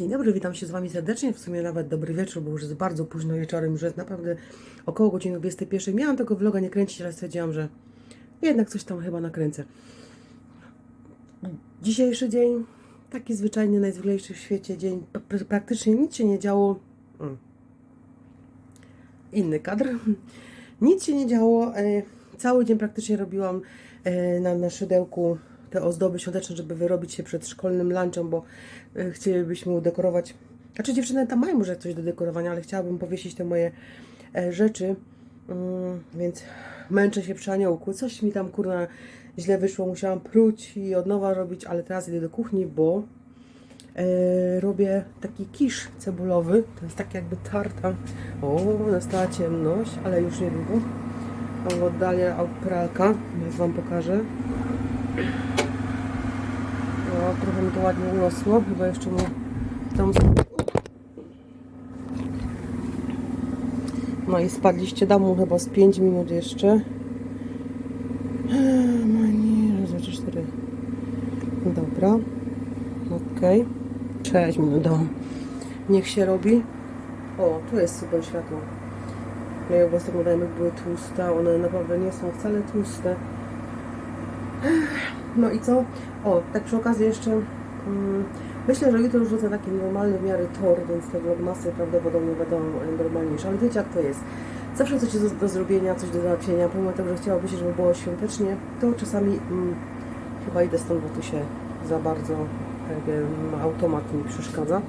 Dzień dobry, witam się z Wami serdecznie. W sumie nawet dobry wieczór, bo już jest bardzo późno wieczorem, już jest naprawdę około godziny 21. Miałam tego vloga nie kręcić, ale stwierdziłam, że jednak coś tam chyba nakręcę. Dzisiejszy dzień, taki zwyczajny, najzwyklejszy w świecie dzień. Praktycznie nic się nie działo. Mm. Inny kadr. Nic się nie działo. e, Cały dzień praktycznie robiłam e, na, na szydełku te ozdoby świąteczne, żeby wyrobić się przed szkolnym lunchem, bo e, chcielibyśmy udekorować. Znaczy dziewczyny tam mają może coś do dekorowania, ale chciałabym powiesić te moje e, rzeczy. Mm, więc męczę się przy aniołku. Coś mi tam kurna źle wyszło. Musiałam pruć i od nowa robić, ale teraz idę do kuchni, bo e, robię taki kisz cebulowy. To jest tak jakby tarta. O, nastała ciemność, ale już niedługo. Tam oddali pralka, jak Wam pokażę. O, trochę mi to ładnie urosło, chyba jeszcze mu tam... No i spadliście domu chyba z 5 minut jeszcze. Eee, No raz, dwa, cztery. Dobra. Okej. 6 minut domu. Niech się robi. O, tu jest super światło. Moje włosy wyglądają jak były tłuste, one naprawdę nie są wcale tłuste. No i co? O, tak przy okazji jeszcze mm, myślę, że jutro już wrzucę taki normalny miarę tor, więc te vlogmasy prawdopodobnie będą e, normalniejsze, ale wiecie jak to jest. Zawsze coś do, do zrobienia, coś do załatwienia, pomimo tego, że chciałoby się, żeby było świątecznie, to czasami mm, chyba idę stąd, bo tu się za bardzo wiem, automat mi przeszkadza.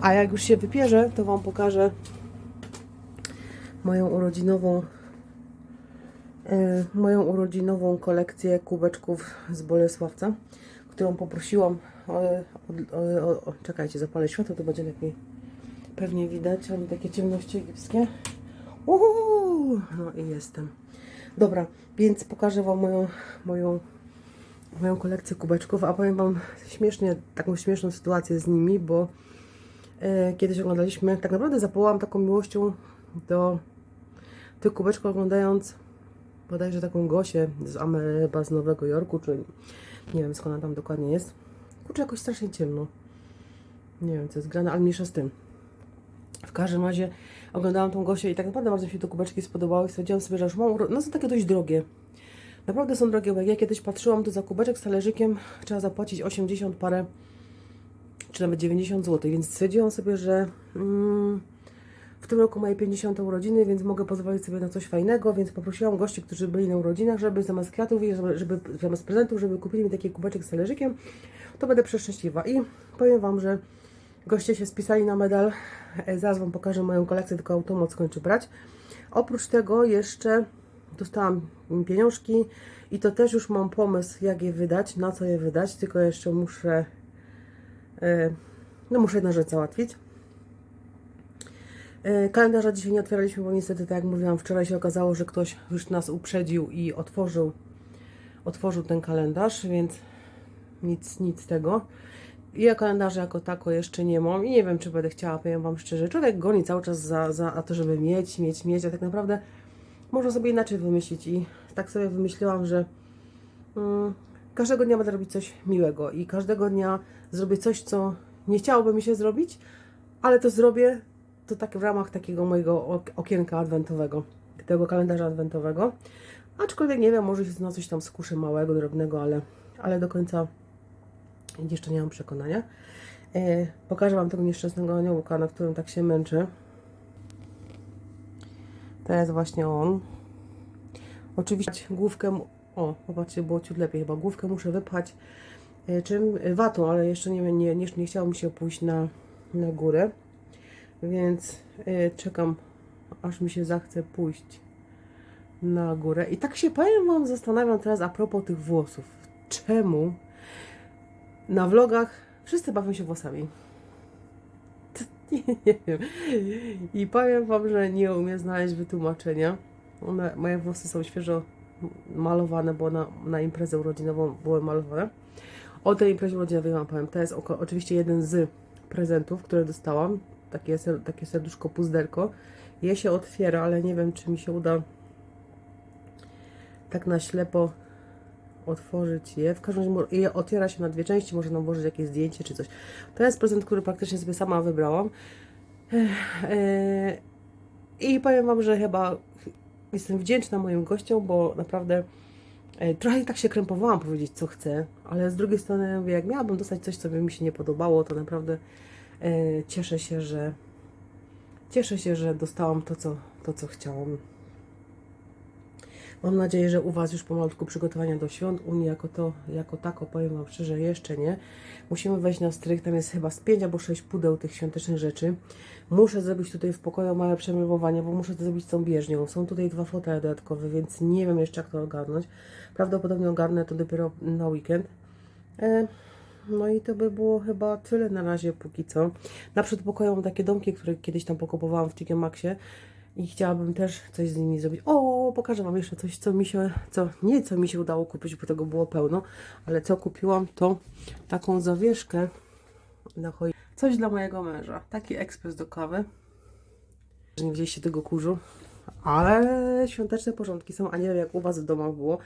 A jak już się wypierze, to Wam pokażę moją urodzinową moją urodzinową kolekcję kubeczków z Bolesławca, którą poprosiłam o, o, o, o, czekajcie, zapalę światło, to będzie lepiej pewnie widać, a nie takie ciemności egipskie. Uhu! No i jestem. Dobra, więc pokażę Wam moją, moją, moją kolekcję kubeczków, a powiem Wam śmiesznie, taką śmieszną sytuację z nimi, bo e, kiedyś oglądaliśmy, tak naprawdę zapałałam taką miłością do tych kubeczków oglądając bodajże taką Gosię z Ameba z Nowego Jorku, czy nie wiem skąd ona tam dokładnie jest. Kurczę, jakoś strasznie ciemno. Nie wiem, co jest grane, ale mniejsza z tym. W każdym razie oglądałam tą Gosię i tak naprawdę bardzo mi się te kubeczki spodobały. Stwierdziłam sobie, że już mam, no są takie dość drogie. Naprawdę są drogie, bo jak ja kiedyś patrzyłam, to za kubeczek z talerzykiem trzeba zapłacić 80 parę, czy nawet 90 zł, więc stwierdziłam sobie, że mm, w tym roku moje 50 urodziny, więc mogę pozwolić sobie na coś fajnego, więc poprosiłam gości, którzy byli na urodzinach, żeby zamiast kwiatów i żeby, zamiast prezentów, żeby kupili mi taki kubeczek z talerzykiem, to będę przeszczęśliwa. I powiem Wam, że goście się spisali na medal. E, Zaraz Wam pokażę moją kolekcję, tylko automat skończy brać. Oprócz tego jeszcze dostałam pieniążki i to też już mam pomysł, jak je wydać, na co je wydać, tylko jeszcze muszę, e, no muszę jedną rzecz załatwić. E, Kalendarza dzisiaj nie otwieraliśmy, bo niestety, tak jak mówiłam, wczoraj się okazało, że ktoś już nas uprzedził i otworzył, otworzył ten kalendarz, więc nic, nic tego. Ja kalendarza jako tako jeszcze nie mam i nie wiem, czy będę chciała, powiem Wam szczerze. Człowiek goni cały czas za, za a to, żeby mieć, mieć, mieć, a tak naprawdę można sobie inaczej wymyślić i tak sobie wymyśliłam, że mm, każdego dnia będę robić coś miłego i każdego dnia zrobię coś, co nie chciałoby mi się zrobić, ale to zrobię to tak w ramach takiego mojego ok- okienka adwentowego, tego kalendarza adwentowego. Aczkolwiek nie wiem, może się na coś tam skuszę małego, drobnego, ale, ale do końca jeszcze nie mam przekonania. E, pokażę Wam tego nieszczęsnego aniołka, na którym tak się męczę. To jest właśnie on. Oczywiście główkę... O, popatrzcie, było ciut lepiej chyba. Główkę muszę wypchać e, czym? Watą, ale jeszcze nie, nie, nie, nie chciało mi się pójść na, na górę. Więc y, czekam, aż mi się zachce pójść na górę. I tak się powiem Wam, zastanawiam teraz a propos tych włosów. Czemu na vlogach wszyscy bawią się włosami? Nie, nie wiem. I powiem Wam, że nie umiem znaleźć wytłumaczenia. One, moje włosy są świeżo malowane, bo na, na imprezę urodzinową były malowane. O tej imprezie urodzinowej Wam powiem. To jest oczywiście jeden z prezentów, które dostałam. Takie, takie serduszko puzderko. Je się otwiera, ale nie wiem, czy mi się uda tak na ślepo otworzyć je. W każdym razie je otwiera się na dwie części, można włożyć jakieś zdjęcie czy coś. To jest prezent, który praktycznie sobie sama wybrałam. E, I powiem Wam, że chyba jestem wdzięczna moim gościom, bo naprawdę e, trochę tak się krępowałam powiedzieć, co chcę, ale z drugiej strony, mówię, jak miałabym dostać coś, co by mi się nie podobało, to naprawdę cieszę się, że cieszę się, że dostałam to, co, to, co chciałam. Mam nadzieję, że u Was już pomalutku przygotowania do świąt. U mnie jako to, jako tako, powiem Wam szczerze, jeszcze nie. Musimy wejść na strych, tam jest chyba z 5 albo 6 pudeł tych świątecznych rzeczy. Muszę zrobić tutaj w pokoju małe przemywowanie, bo muszę to zrobić z tą bieżnią. Są tutaj dwa fotele dodatkowe, więc nie wiem jeszcze jak to ogarnąć. Prawdopodobnie ogarnę to dopiero na weekend. E, no i to by było chyba tyle na razie póki co. Na przedpokoju mam takie domki, które kiedyś tam pokupowałam w TK Maxie i chciałabym też coś z nimi zrobić. O, pokażę Wam jeszcze coś, co mi się, co nie co mi się udało kupić, bo tego było pełno, ale co kupiłam to taką zawieszkę na choj... Coś dla mojego męża. Taki ekspres do kawy. Że nie widzieliście tego kurzu. Ale świąteczne porządki są, a nie wiem jak u Was w domach było,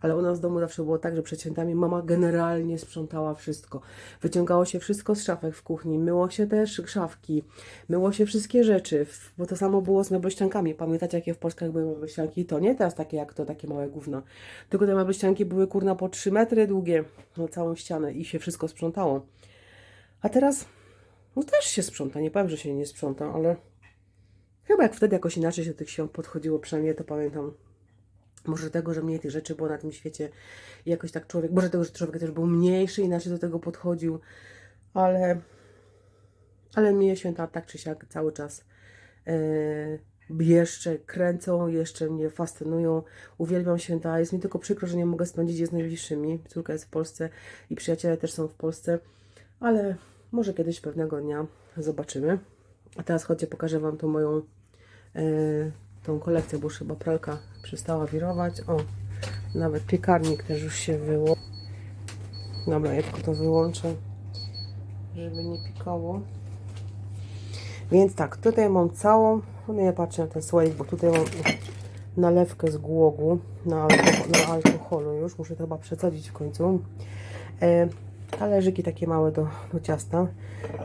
ale u nas w domu zawsze było tak, że przed świętami mama generalnie sprzątała wszystko. Wyciągało się wszystko z szafek w kuchni, myło się też szafki, myło się wszystkie rzeczy, bo to samo było z meblościankami. Pamiętacie jakie w Polskach były meblościanki? To nie teraz takie jak to, takie małe gówno. Tylko te meblościanki były kurna po 3 metry długie na całą ścianę i się wszystko sprzątało. A teraz no też się sprząta, nie powiem, że się nie sprząta, ale chyba jak wtedy jakoś inaczej się do tych świąt podchodziło, przynajmniej to pamiętam. Może tego, że mniej tych rzeczy było na tym świecie i jakoś tak człowiek, może tego, że człowiek też był mniejszy, inaczej do tego podchodził, ale, ale mnie święta tak czy siak cały czas e, jeszcze kręcą, jeszcze mnie fascynują. Uwielbiam święta. Jest mi tylko przykro, że nie mogę spędzić je z najbliższymi. Córka jest w Polsce i przyjaciele też są w Polsce, ale może kiedyś pewnego dnia zobaczymy. A teraz chodźcie, pokażę Wam tą moją e, tą kolekcję, bo już chyba pralka przestała wirować. O, nawet piekarnik też już się wyłączył. Dobra, ja tylko to wyłączę, żeby nie pikało. Więc tak, tutaj mam całą, no nie patrzę na ten słoik, bo tutaj mam nalewkę z głogu na, alkohol, na alkoholu już, muszę to chyba przesadzić w końcu. E, talerzyki takie małe do, do ciasta,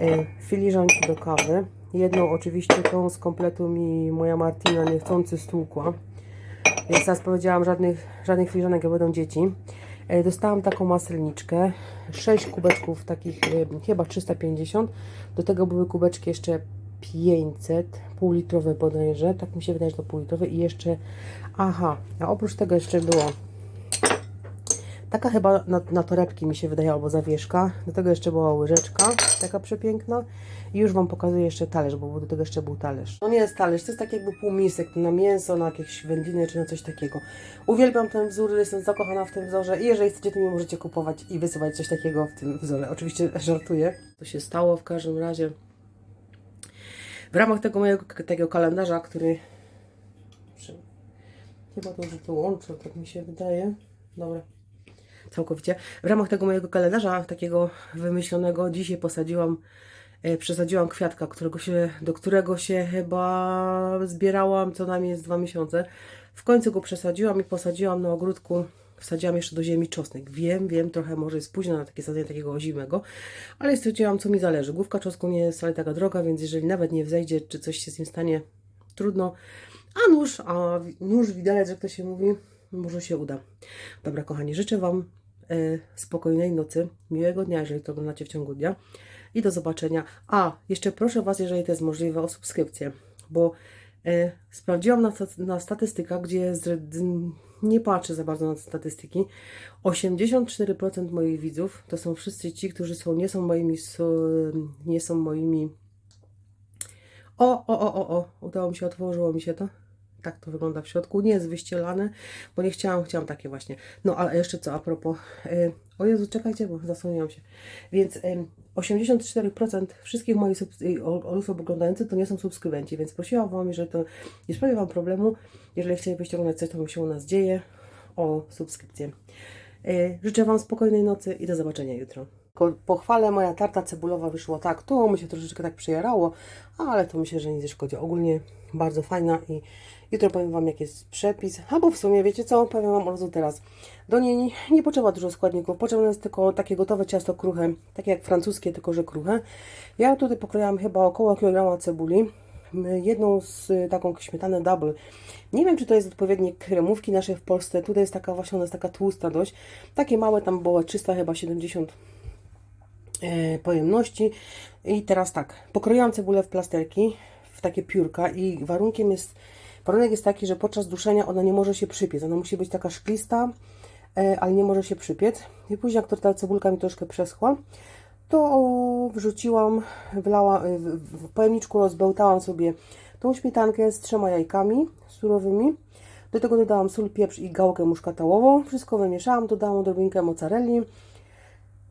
e, filiżanki do kawy. Jedną oczywiście tą z kompletu mi moja Martina niechcący stłukła. Więc teraz powiedziałam, żadnych, żadnych filiżanek, jak będą dzieci. E, Dostałam taką maselniczkę, 6 kubeczków takich, e, chyba 350. Do tego były kubeczki jeszcze 500, półlitrowe bodajże, tak mi się wydaje, że to półlitrowe i jeszcze, aha, a oprócz tego jeszcze było taka chyba na, na torebki mi się wydaje, albo zawieszka, do tego jeszcze była łyżeczka, taka przepiękna i już Wam pokazuję jeszcze talerz, bo do tego jeszcze był talerz. To nie jest talerz, to jest tak jakby półmisek na mięso, na jakieś wędliny czy na coś takiego. Uwielbiam ten wzór, jestem zakochana w tym wzorze i jeżeli chcecie, to mi możecie kupować i wysyłać coś takiego w tym wzorze. Oczywiście żartuję. To się stało w każdym razie. W ramach tego mojego tego kalendarza, który chyba to już wyłączę, tak mi się wydaje. Dobra. Całkowicie. W ramach tego mojego kalendarza, takiego wymyślonego, dzisiaj posadziłam, e, przesadziłam kwiatka, którego się, do którego się chyba zbierałam co najmniej z dwa miesiące. W końcu go przesadziłam i posadziłam na ogródku. Wsadziłam jeszcze do ziemi czosnek. Wiem, wiem, trochę może jest późno na takie sadzenie takiego ozimego, ale stwierdziłam, co mi zależy. Główka czosnku nie jest wcale taka droga, więc jeżeli nawet nie wzejdzie, czy coś się z nim stanie, trudno. A nóż, a nóż widelec, jak to się mówi, może się uda. Dobra, kochani, życzę Wam spokojnej nocy, miłego dnia, jeżeli to oglądacie w ciągu dnia i do zobaczenia. A, jeszcze proszę Was, jeżeli to jest możliwe, o subskrypcję, bo e, sprawdziłam na, na statystykach, gdzie z, nie patrzę za bardzo na statystyki. 84% moich widzów to są wszyscy ci, którzy są, nie są moimi, nie są moimi o, o, o, o, o, udało mi się, otworzyło mi się to. Tak to wygląda w środku. Nie jest wyścielane, bo nie chciałam, chciałam takie właśnie. No, ale jeszcze co a propos. y, o Jezu, czekajcie, bo zasłoniłam się. Więc y, 84% wszystkich moich osób oglądających to nie są subskrybenci, więc prosiłam Wam, jeżeli to nie sprawi Wam problemu, jeżeli chcielibyście oglądać coś, co się u nas dzieje, o subskrypcję. Y, życzę Wam spokojnej nocy i do zobaczenia jutro. Pochwalę, moja tarta cebulowa wyszła tak, to mi się troszeczkę tak przyjarało, ale to myślę, że nic nie szkodzi. Ogólnie bardzo fajna i jutro powiem Wam, jaki jest przepis. Albo w sumie, wiecie co, powiem Wam od razu teraz. Do niej nie, potrzeba dużo składników, potrzebne jest tylko takie gotowe ciasto kruche, takie jak francuskie, tylko że kruche. Ja tutaj pokrojałam chyba około kilograma cebuli, jedną z y, taką śmietanę double. Nie wiem, czy to jest odpowiednik kremówki naszej w Polsce. Tutaj jest taka właśnie, ona jest taka tłusta dość. Takie małe, tam było 300 chyba 70 e, pojemności. I teraz tak, pokroiłam cebulę w plasterki, w takie piórka i warunkiem jest, warunek jest taki, że podczas duszenia ona nie może się przypiec. Ona musi być taka szklista, e, ale nie może się przypiec. I później jak to ta cebulka mi troszkę przeschła, to wrzuciłam, wlała, w, w pojemniczku rozbełtałam sobie tą śmietankę z trzema jajkami surowymi. Do tego dodałam sól, pieprz i gałkę muszkatałową. Wszystko wymieszałam, dodałam odrobinkę mozzarelli.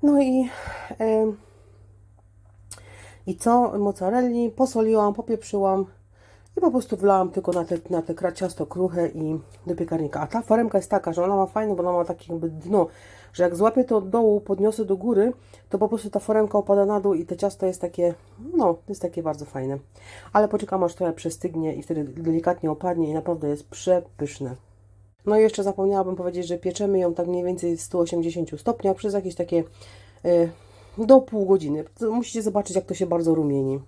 No i e, i co? Mozzarelli posoliłam, popieprzyłam i po prostu wlałam tylko na te, na te ciasto kruche i do piekarnika. A ta foremka jest taka, że ona ma fajne, bo ona ma takie jakby dno, że jak złapię to od dołu, podniosę do góry, to po prostu ta foremka opada na dół i to ciasto jest takie, no, jest takie bardzo fajne. Ale poczekam aż trochę przestygnie i wtedy delikatnie opadnie i naprawdę jest przepyszne. No i jeszcze zapomniałabym powiedzieć, że pieczemy ją tak mniej więcej w 180 stopniach przez jakieś takie y, do pół godziny. Musicie zobaczyć, jak to się bardzo rumieni.